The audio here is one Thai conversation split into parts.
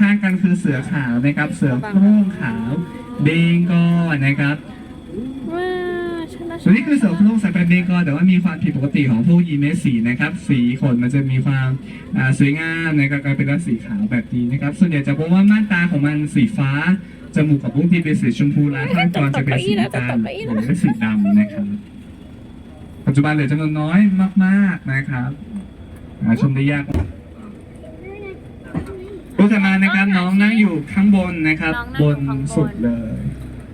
ข้างๆกันคือเสือขาวนะครับ เสือโคร่งขาวเบงกอลนะครับว้าวฉันน่าส่วนนี้คือเสือโคร่งสายพันธุ์เบงกอลแต่ว่ามีความผิดปกติของพวกอีเมสสีนะครับ สีขนมันจะมีความอ่าสวยงามนะครับกลายเป็นลักษณะสีขาวแบบนี้นะครับ ส่วนใหญ่จะพบว่าม่านตาของมันสีฟ้าจมูกกับบุ้งที่เป็นสีชมพูลายข้างจรจะเป็นสีน้ำตาลหรือสีดำนะครับ ปัจจุบันเหลือจำนวนน้อยมาก ๆนะครับ หาชมได้ยาก รูปถัดมานะครับน้องนั่งอยู่ข้างบนนะครับบน สุดเลย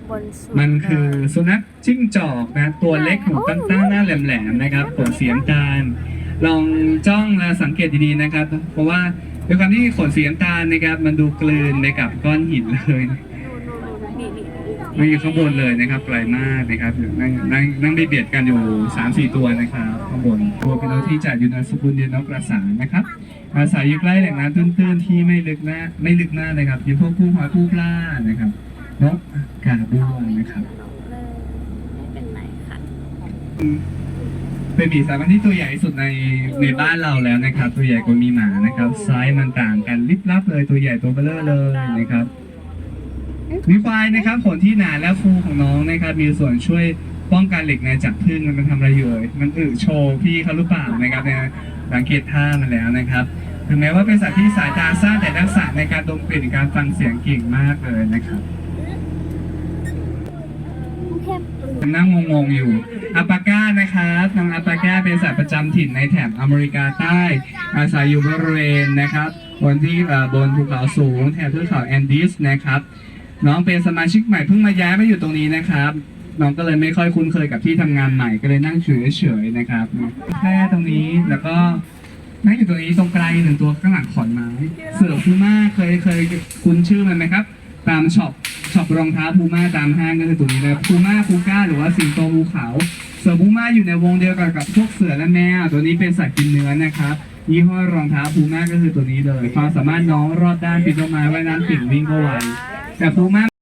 บนสุดมันคือสุนัขจิ้งจอกนะตัวเล็กหูตั้งๆหน้าแหลมๆนะครับขนสีน้ำตาลลองจ้องและสังเกตดีๆนะครับ เพราะว่าด้วยความที่ขนสีน้ำตาลนะครับ มันดูกลืนไปกับก้อนหินเลยนี่นี่นั่งอยู่ข้างบนเลยนะครับไกลมากนะครับอยู่นั่งนั่งนั่งได้เบียดกันอยู่สามสี่ตัวนะครับข้างบนตัวเป็นนกที่จัดอยู่ในสกุลเดียนนกกระสานนะครับ อาศัยอยู่ใกล้แหล่งน้ำตื้นๆที่ไม่ลึกหน้าไม่ลึกหน้าเลยครับมีพวกผู้หอยผู้ปลานะครับนกกาบ้วนะครับไม่เป็นไรค่ะเป็นหมีสายพันธุ์ที่ตัวใหญ่ที่สุดในในบ้านเราแล้วนะครับ ตัวใหญ่กว่ามีหมานะครับไซส์มันต่างกันลิบลับเลยตัวใหญ่ตัวเบลอเลยนะครับมีควายนะครับขนที่หนาและฟูของน้องนะครับ มีส่วนช่วย ป้องกันเหล็กในจากพึ่งมันทำอะไรอยู่เอ่ยมันอึโชว์พี่เขาหรือเปล่านะครับเนี่ยสังเกตท่ามันแล้วนะครับถึงแม้ว่าเป็นสัตว์ที่สายตาสั้นแต่ทักษะในการดมกลิ่นการฟังเสียงเก่งมากเลยนะครับนั่งงงๆอยู่อัปาก้านะครับนางอัปาก้าเป็นสัตว์ประจำถิ่นในแถบอเมริกาใต้ อาศัยอยู่บริเวณนะครับบนที่บนภูเขาสูงแถบเทือกเขาแอนดีสนะครับ น้องเป็นสมาชิกใหม่เพิ่งมาย้ายมาอยู่ตรงนี้นะครับ น้องก็เลยไม่ค่อยคุ้นเคยกับที่ทำงานใหม่ก็เลยนั่งเฉยๆนะครับแค่ตรงนี้แล้วก็นั่งอยู่ตรงนี้ตรงไกลหนึ่งตัวข้างหลังขอนไม้ เสือพูม่าเคยเคยคุ้นชื่อมันไหมครับ ตามช็อปช็อปรองเท้าพูม่าตามห้างก็คือตัวนี้เลยพูม่าพูก้า หรือว่าสิงโตภูเขา เสือพูม่าอยู่ในวงเดียวกันกับพวกเสือและแมวตัวนี้เป็นสัตว์กินเนื้อนะครับยี่ห้อรองเท้าพูม่าก็คือตัวนี้เลยความสามารถน้องรอดด้านปีนต้นไม้ว่ายน้ำปิ่งวิ่งก็ไวแต่พูม่า